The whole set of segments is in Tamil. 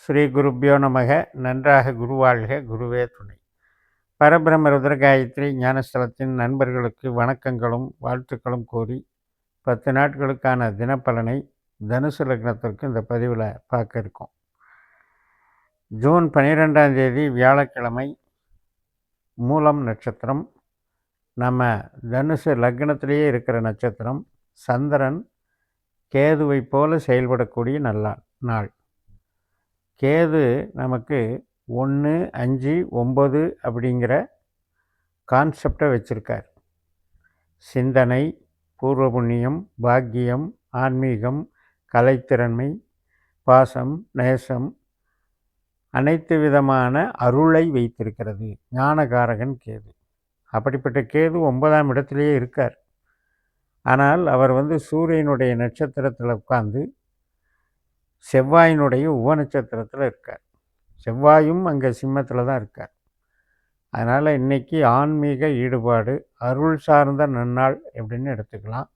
ஸ்ரீ குருப்பியோ நமக. நன்றாக குருவாழ்க. குருவே துணை. பரபிரம ருத்ரகாயத்ரி ஞானஸ்தலத்தின் நண்பர்களுக்கு வணக்கங்களும் வாழ்த்துக்களும் கூறி பத்து நாட்களுக்கான தினப்பலனை தனுசு லக்னத்திற்கு இந்த பதிவில் பார்க்க இருக்கோம். ஜூன் பன்னிரெண்டாம் தேதி வியாழக்கிழமை மூலம் நட்சத்திரம். நம்ம தனுசு லக்னத்திலேயே இருக்கிற நட்சத்திரம் சந்திரன் கேதுவை போல செயல்படக்கூடிய நல்ல நாள். கேது நமக்கு ஒன்று அஞ்சு ஒம்பது அப்படிங்கிற கான்செப்டை வச்சுருக்கார். சிந்தனை பூர்வ புண்ணியம் பாக்கியம் ஆன்மீகம் கலைத்திறன்மை பாசம் நேசம் அனைத்து விதமான அருளை வைத்திருக்கிறது. ஞானகாரகன் கேது. அப்படிப்பட்ட கேது ஒன்பதாம் இடத்துலையே இருக்கார். ஆனால் அவர் வந்து சூரியனுடைய நட்சத்திரத்தில் உட்கார்ந்து செவ்வாயினுடைய உப நட்சத்திரத்தில் இருக்கார். செவ்வாயும் அங்கே சிம்மத்தில் தான் இருக்கார். அதனால் இன்றைக்கி ஆன்மீக ஈடுபாடு அருள் சார்ந்த நன்னாள் எப்படின்னு எடுத்துக்கலாம்.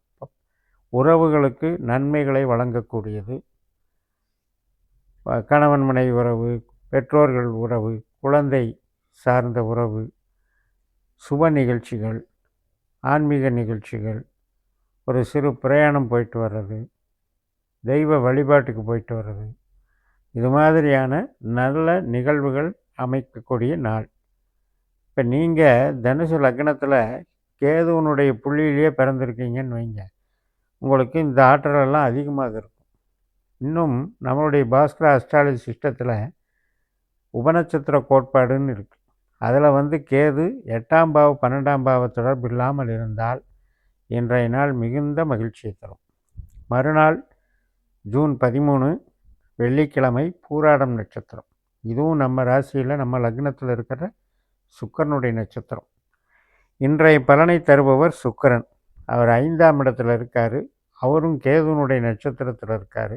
உறவுகளுக்கு நன்மைகளை வழங்கக்கூடியது. கணவன் மனைவி உறவு பெற்றோர்கள் உறவு குழந்தை சார்ந்த உறவு சுப நிகழ்ச்சிகள் ஆன்மீக நிகழ்ச்சிகள் ஒரு சிறு பிரயாணம் போயிட்டு வர்றது. தெய்வ வழிபாட்டுக்கு போயிட்டு வர்றது. இது மாதிரியான நல்ல நிகழ்வுகள் அமைக்கக்கூடிய நாள். இப்போ நீங்கள் தனுசு லக்னத்தில் கேதுவனுடைய புள்ளியிலேயே பிறந்திருக்கீங்கன்னு வைங்க. உங்களுக்கு இந்த ஆற்றலெல்லாம் அதிகமாக இருக்கும். இன்னும் நம்மளுடைய பாஸ்கர அஸ்ட்ராலஜி சிஸ்டத்தில் உபநட்சத்திர கோட்பாடுன்னு இருக்குது அதில் வந்து கேது எட்டாம் பாவ பன்னெண்டாம் பாவ தொடர்பு இல்லாமல் இருந்தால் இன்றைய நாள் மிகுந்த மகிழ்ச்சியை தரும். மறுநாள் ஜூன் பதிமூணு வெள்ளிக்கிழமை பூராடம் நட்சத்திரம். இதுவும் நம்ம ராசியில் நம்ம லக்னத்தில் இருக்கிற சுக்கரனுடைய நட்சத்திரம். இன்றைய பலனை தருபவர் சுக்கரன். அவர் ஐந்தாம் இடத்துல இருக்கார். அவரும் கேதுனுடைய நட்சத்திரத்தில் இருக்கார்.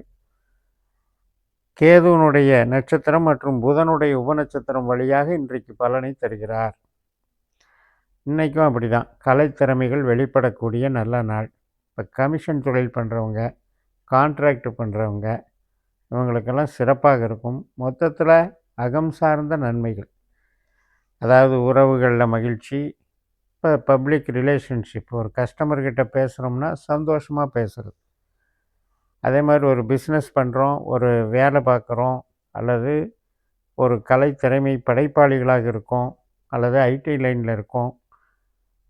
கேதுவனுடைய நட்சத்திரம் மற்றும் புதனுடைய உபநட்சத்திரம் வழியாக இன்றைக்கு பலனை தருகிறார். இன்றைக்கும் அப்படி தான் கலைத்திறமைகள் வெளிப்படக்கூடிய நல்ல நாள். இப்போ கமிஷன் தொழில் பண்ணுறவங்க கான்ட்ராக்ட் பண்ணுறவங்க இவங்களுக்கெல்லாம் சிறப்பாக இருக்கும். மொத்தத்தில் அகம் சார்ந்த நன்மைகள். அதாவது உறவுகளில் மகிழ்ச்சி இப்போ பப்ளிக் ரிலேஷன்ஷிப் ஒரு கஸ்டமர்கிட்ட பேசுகிறோம்னா சந்தோஷமாக பேசுகிறது அதே மாதிரி ஒரு பிஸ்னஸ் பண்ணுறோம் ஒரு வேலை பார்க்குறோம் அல்லது ஒரு கலை திறமை படைப்பாளிகளாக இருக்கோம் அல்லது ஐடி லைனில் இருக்கோம்.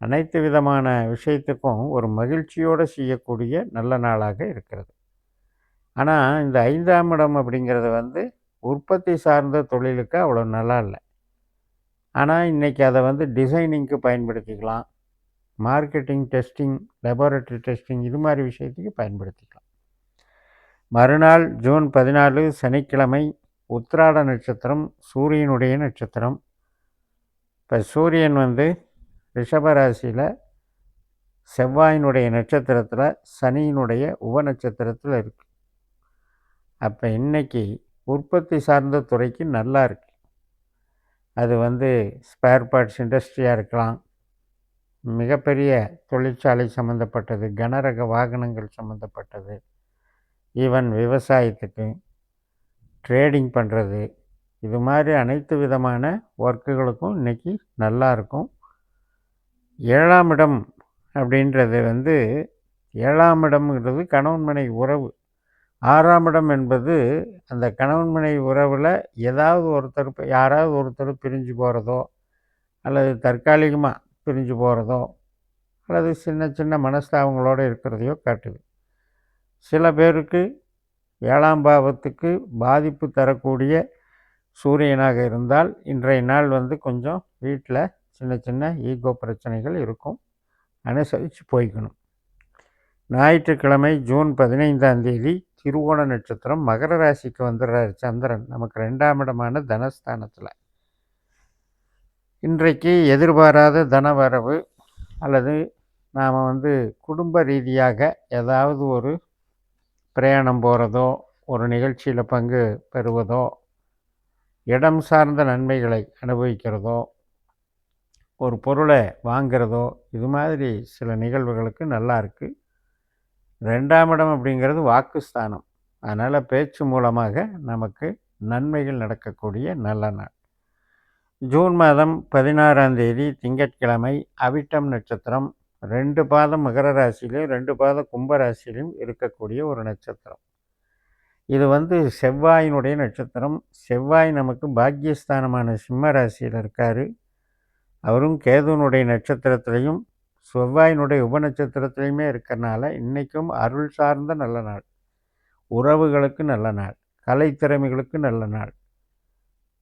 அனைத்து விதமான விஷயத்துக்கும் ஒரு மகிழ்ச்சியோடு செய்யக்கூடிய நல்ல நாளாக இருக்கிறது. ஆனால் இந்த ஐந்தாம் இடம் அப்படிங்கிறது வந்து உற்பத்தி சார்ந்த தொழிலுக்கு அவ்வளோ நல்லா இல்லை. ஆனால் இன்றைக்கி அதை வந்து டிசைனிங்க்கு பயன்படுத்திக்கலாம். மார்க்கெட்டிங் டெஸ்டிங் லெபார்ட்டரி டெஸ்டிங் இது மாதிரி விஷயத்துக்கு பயன்படுத்திக்கலாம். மறுநாள் ஜூன் பதினாலு சனிக்கிழமை உத்திராட நட்சத்திரம் சூரியனுடைய நட்சத்திரம். இப்போ சூரியன் வந்து ரிஷபராசியில் செவ்வாயினுடைய நட்சத்திரத்தில் சனியினுடைய உப நட்சத்திரத்தில் இருக்குது அப்போ இன்றைக்கி உற்பத்தி சார்ந்த துறைக்கு நல்லா இருக்குது அது வந்து ஸ்பேர் பார்ட்ஸ் இண்டஸ்ட்ரியாக இருக்கலாம். மிகப்பெரிய தொழிற்சாலை சம்மந்தப்பட்டது கனரக வாகனங்கள் சம்மந்தப்பட்டது ஈவன் விவசாயத்துக்கு ட்ரேடிங் பண்ணுறது இது மாதிரி அனைத்து விதமான ஒர்க்குகளுக்கும் இன்றைக்கி நல்லா இருக்கும். ஏழாம் இடம் அப்படின்றது வந்து ஏழாம் இடம்ங்கிறது கணவன் மனை உறவு. ஆறாம் இடம் என்பது அந்த கணவன் மனைவி உறவில் ஏதாவது ஒருத்தர் யாராவது ஒருத்தர் பிரிஞ்சு போகிறதோ அல்லது தற்காலிகமாக பிரிஞ்சு போகிறதோ அல்லது சின்ன சின்ன மனஸ்தாபங்களோடு இருக்கிறதையோ காட்டுது. சில பேருக்கு ஏழாம் பாவத்துக்கு பாதிப்பு தரக்கூடிய சூரியனாக இருந்தால் இன்றைய நாள் வந்து கொஞ்சம் வீட்டில் சின்ன சின்ன ஈகோ பிரச்சனைகள் இருக்கும். அனுசரித்து போய்க்கணும். ஞாயிற்றுக்கிழமை ஜூன் பதினைந்தாம் தேதி திருவோண நட்சத்திரம் மகர ராசிக்கு வந்துடுறார் சந்திரன். நமக்கு ரெண்டாம் இடமான தனஸ்தானத்தில். இன்றைக்கு எதிர்பாராத தனவரவு அல்லது நாம் வந்து குடும்ப ரீதியாக ஏதாவது ஒரு பிரயாணம் போகிறதோ ஒரு நிகழ்ச்சியில் பங்கு பெறுவதோ இடம் சார்ந்த நன்மைகளை அனுபவிக்கிறதோ ஒரு பொருளை வாங்கிறதோ இது மாதிரி சில நிகழ்வுகளுக்கு நல்லா இருக்குது ரெண்டாம் இடம் அப்படிங்கிறது வாக்குஸ்தானம் அதனால் பேச்சு மூலமாக நமக்கு நன்மைகள் நடக்கக்கூடிய நல்ல நாள். ஜூன் மாதம் பதினாறாம் தேதி திங்கட்கிழமை அவிட்டம் நட்சத்திரம். ரெண்டு பாதம் மகர ராசியிலையும் ரெண்டு பாதம் கும்ப ராசியிலையும் இருக்கக்கூடிய ஒரு நட்சத்திரம். இது வந்து செவ்வாயினுடைய நட்சத்திரம். செவ்வாய் நமக்கு பாக்கியஸ்தானமான சிம்ம ராசியில் இருக்கார். அவரும் கேதுனுடைய நட்சத்திரத்திலையும் செவ்வாயினுடைய உபநட்சத்திரத்திலையுமே இருக்கிறனால இன்றைக்கும் அருள் சார்ந்த நல்ல நாள். உறவுகளுக்கு நல்ல நாள். கலைத்திறமைகளுக்கு நல்ல நாள்.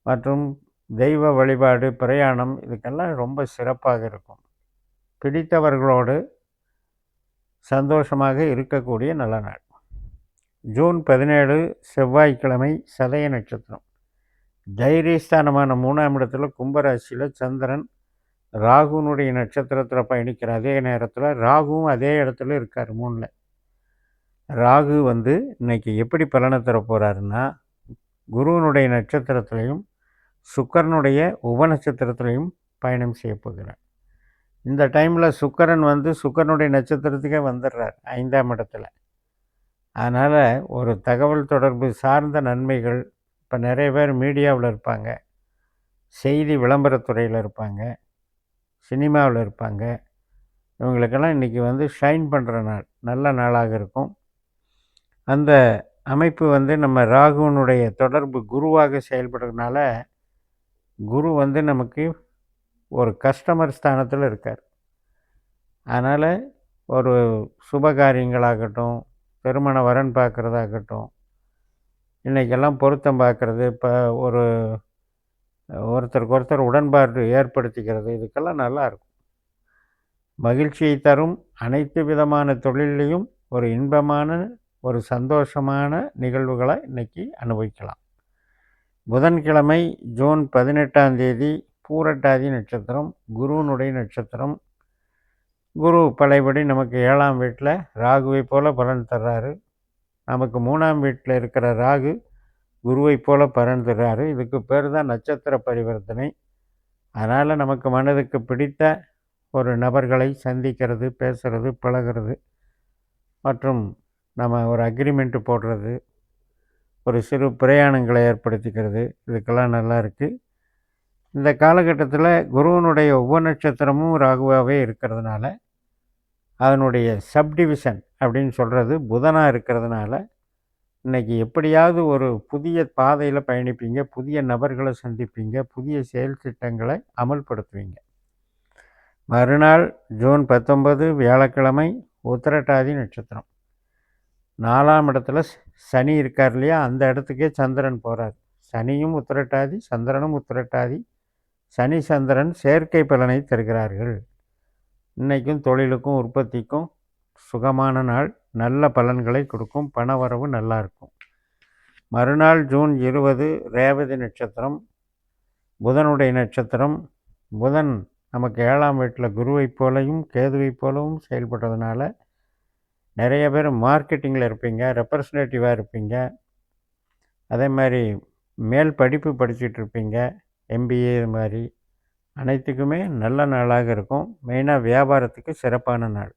மற்றும் தெய்வ வழிபாடு பிரயாணம் இதுக்கெல்லாம் ரொம்ப சிறப்பாக இருக்கும். பிடித்தவர்களோடு சந்தோஷமாக இருக்கக்கூடிய நல்ல நாள். ஜூன் பதினேழு செவ்வாய்க்கிழமை சதய நட்சத்திரம். தைரியஸ்தானமான மூணாம் இடத்துல கும்பராசியில் சந்திரன் ராகுனுடைய நட்சத்திரத்தில் பயணிக்கிற அதே நேரத்தில் ராகுவும் அதே இடத்துல இருக்கார் மூணில். ராகு வந்து இன்னைக்கு எப்படி பலனை தர போகிறாருன்னா குருவனுடைய நட்சத்திரத்திலையும் சுக்கரனுடைய உபநட்சத்திரத்துலேயும் பயணம் செய்ய போகிறார். இந்த டைமில் சுக்கரன் வந்து சுக்கரனுடைய நட்சத்திரத்துக்கே வந்துடுறார் ஐந்தாம் இடத்துல. அதனால் ஒரு தகவல் தொடர்பு சார்ந்த நன்மைகள் இப்போ நிறைய பேர் மீடியாவில் இருப்பாங்க செய்தி விளம்பரத்துறையில் இருப்பாங்க சினிமாவில் இருப்பாங்க. இவங்களுக்கெல்லாம் இன்றைக்கி வந்து ஷைன் பண்ணுற நாள் நல்ல நாளாக இருக்கும். அந்த அமைப்பு வந்து நம்ம ராகுவனுடைய தொடர்பு குருவாக செயல்படுறதுனால குரு வந்து நமக்கு ஒரு கஸ்டமர் ஸ்தானத்தில் இருக்கார். அதனால் ஒரு சுபகாரியங்களாகட்டும் திருமண வரன் பார்க்குறதாகட்டும் இன்றைக்கெல்லாம் பொருத்தம் பார்க்குறது இப்போ ஒரு ஒருத்தருக்கு ஒருத்தர் உடன்பாடு ஏற்படுத்திக்கிறது இதுக்கெல்லாம் நல்லாயிருக்கும் மகிழ்ச்சியை தரும் அனைத்து விதமான தொழிலையும் ஒரு இன்பமான ஒரு சந்தோஷமான நிகழ்வுகளை இன்றைக்கி அனுபவிக்கலாம். புதன்கிழமை ஜூன் பதினெட்டாம் தேதி பூரட்டாதி நட்சத்திரம் குருவனுடைய நட்சத்திரம். குரு பழையபடி நமக்கு ஏழாம் வீட்டில் ராகுவை போல் பலன் தர்றாரு. நமக்கு மூணாம் வீட்டில் இருக்கிற ராகு குருவை போல் பலன் இதுக்கு பேர் தான் நட்சத்திர பரிவர்த்தனை. அதனால் நமக்கு மனதுக்கு பிடித்த ஒரு நபர்களை சந்திக்கிறது பேசுகிறது பழகிறது மற்றும் நம்ம ஒரு அக்ரிமெண்ட்டு போடுறது ஒரு சிறு பிரயாணங்களை ஏற்படுத்திக்கிறது. இதுக்கெல்லாம் நல்லா இருக்குது இந்த காலகட்டத்தில் குருவனுடைய ஒவ்வொரு நட்சத்திரமும் ராகுவாகவே இருக்கிறதுனால அதனுடைய சப்டிவிஷன் அப்படின்னு சொல்கிறது புதனாக இருக்கிறதுனால இன்றைக்கி எப்படியாவது ஒரு புதிய பாதையில் பயணிப்பீங்க புதிய நபர்களை சந்திப்பீங்க புதிய செயல் திட்டங்களை அமல்படுத்துவீங்க. மறுநாள் ஜூன் பத்தொன்பது வியாழக்கிழமை உத்திரட்டாதி நட்சத்திரம். நாலாம் இடத்துல சனி இருக்கார் இல்லையா? அந்த இடத்துக்கே சந்திரன் போகிறார் சனியும் உத்திரட்டாதி சந்திரனும் உத்திரட்டாதி. சனி சந்திரன் செயற்கை பலனை தருகிறார்கள். இன்றைக்கும் தொழிலுக்கும் உற்பத்திக்கும் சுகமான நாள். நல்ல பலன்களை கொடுக்கும். பண வரவு நல்லா இருக்கும். மறுநாள் ஜூன் இருபது ரேவதி நட்சத்திரம் புதனுடைய நட்சத்திரம். புதன் நமக்கு ஏழாம் வீட்டில் குருவைப் போலையும் கேதுவைப் போலவும் செயல்படுறதுனால நிறைய பேர் மார்க்கெட்டிங்கில் இருப்பீங்க ரெப்ரசன்டேட்டிவாக இருப்பீங்க. அதே மாதிரி மேல் படிப்பு படிச்சுட்டு இருப்பீங்க எம்பிஏ இது மாதிரி. அனைத்துக்குமே நல்ல நாளாக இருக்கும். மெயினாக வியாபாரத்துக்கு சிறப்பான நாள்.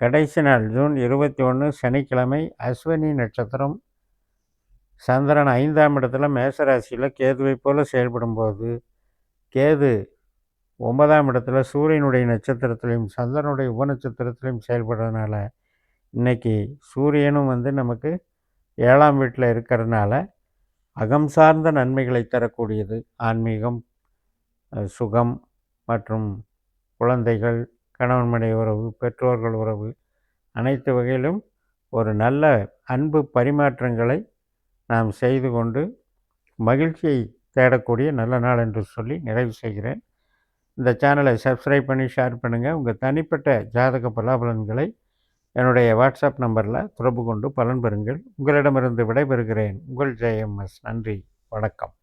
கடைசி நாள் ஜூன் இருபத்தி ஒன்று சனிக்கிழமை அஸ்வினி நட்சத்திரம். சந்திரன் ஐந்தாம் இடத்துல மேசராசியில் கேதுவை போல் செயல்படும்போது கேது ஒன்பதாம் இடத்துல சூரியனுடைய நட்சத்திரத்திலையும் சந்திரனுடைய உபநட்சத்திரத்திலையும் செயல்படுறதுனால இன்றைக்கி சூரியனும் வந்து நமக்கு ஏழாம் வீட்டில் இருக்கிறதுனால அகம் சார்ந்த நன்மைகளை தரக்கூடியது. ஆன்மீகம் சுகம் மற்றும் குழந்தைகள் கணவன் மனைவி உறவு பெற்றோர்கள் உறவு அனைத்து வகையிலும் ஒரு நல்ல அன்பு பரிமாற்றங்களை நாம் செய்து கொண்டு மகிழ்ச்சியை தேடக்கூடிய நல்ல நாள் என்று சொல்லி நிறைவு செய்கிறேன். இந்த சேனலை சப்ஸ்கிரைப் பண்ணி ஷேர் பண்ணுங்கள் உங்கள் தனிப்பட்ட ஜாதக பலாபலன்களை என்னுடைய வாட்ஸ்அப் நம்பரில் தொடர்பு கொண்டு பலன் பெறுங்கள். உங்களிடமிருந்து விடைபெறுகிறேன். உங்கள் ஜெயம்எஸ். நன்றி. வணக்கம்.